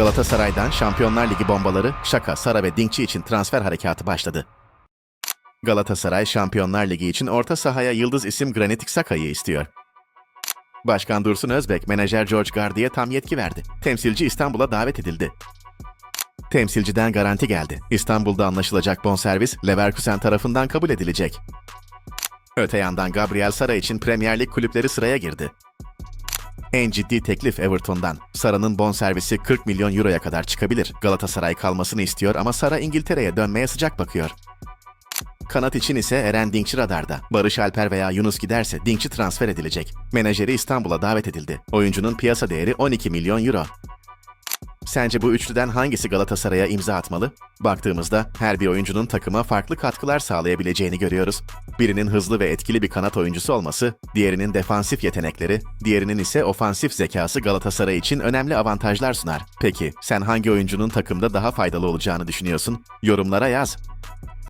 Galatasaray'dan Şampiyonlar Ligi bombaları Şaka, Sara ve Dinkçi için transfer harekatı başladı. Galatasaray Şampiyonlar Ligi için orta sahaya yıldız isim Granitik Saka'yı istiyor. Başkan Dursun Özbek, menajer George Gardi'ye tam yetki verdi. Temsilci İstanbul'a davet edildi. Temsilciden garanti geldi. İstanbul'da anlaşılacak bonservis Leverkusen tarafından kabul edilecek. Öte yandan Gabriel Sara için Premier Lig kulüpleri sıraya girdi. En ciddi teklif Everton'dan. Sara'nın bonservisi 40 milyon euroya kadar çıkabilir. Galatasaray kalmasını istiyor ama Sara İngiltere'ye dönmeye sıcak bakıyor. Kanat için ise Eren Dinkçi radarda. Barış Alper veya Yunus giderse Dinkçi transfer edilecek. Menajeri İstanbul'a davet edildi. Oyuncunun piyasa değeri 12 milyon euro. Sence bu üçlüden hangisi Galatasaray'a imza atmalı? Baktığımızda her bir oyuncunun takıma farklı katkılar sağlayabileceğini görüyoruz. Birinin hızlı ve etkili bir kanat oyuncusu olması, diğerinin defansif yetenekleri, diğerinin ise ofansif zekası Galatasaray için önemli avantajlar sunar. Peki sen hangi oyuncunun takımda daha faydalı olacağını düşünüyorsun? Yorumlara yaz.